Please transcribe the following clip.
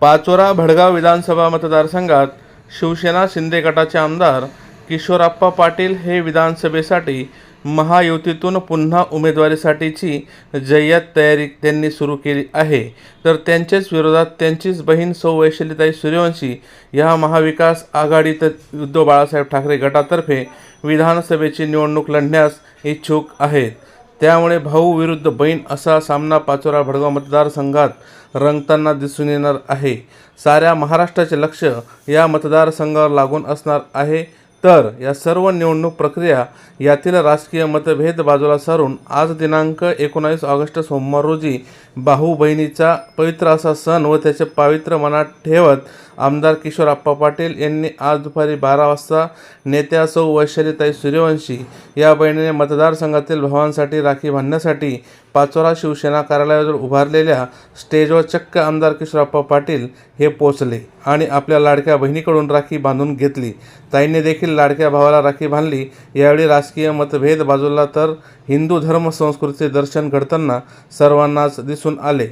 पाचोरा भडगाव विधानसभा मतदारसंघात शिवसेना शिंदे गटाचे आमदार किशोरप्पा पाटील हे विधानसभेसाठी महायुतीतून पुन्हा उमेदवारीसाठीची जय्यत तयारी त्यांनी सुरू केली आहे. तर त्यांच्याच विरोधात त्यांचीच बहीण सौ वैशलीताई सूर्यवंशी या महाविकास आघाडीत उद्धव बाळासाहेब ठाकरे गटातर्फे विधानसभेची निवडणूक लढण्यास इच्छुक आहेत. त्यामुळे भाऊ विरुद्ध बहीण असा सामना पाचोरा भडगाव मतदारसंघात रंगताना दिसून येणार आहे. साऱ्या महाराष्ट्राचे लक्ष या मतदारसंघावर लागून असणार आहे. तर या सर्व निवडणूक प्रक्रिया यातील राजकीय मतभेद बाजूला सारून आज दिनांक एकोणावीस ऑगस्ट सोमवार रोजी भाऊ बहिणीचा पवित्र असा सण व त्याचे पावित्र्य मनात ठेवत आमदार किशोर आप्पा पाटील यांनी आज दुपारी बारा वाजता नेत्या सौ वैशालीताई सूर्यवंशी या बहिणीने मतदारसंघातील भावांसाठी राखी बांधण्यासाठी पाचोरा शिवसेना कार्यालयावर उभारलेल्या स्टेजवर चक्क आमदार किशोरप्पा पाटील हे पोचले आणि आपल्या लाडक्या बहिणीकडून राखी बांधून घेतली. ताईंनी देखील लाडक्या भावाला राखी बांधली. यावेळी राजकीय मतभेद बाजूला तर हिंदू धर्म संस्कृतीचे दर्शन घडताना सर्वांनाच दिसून आले.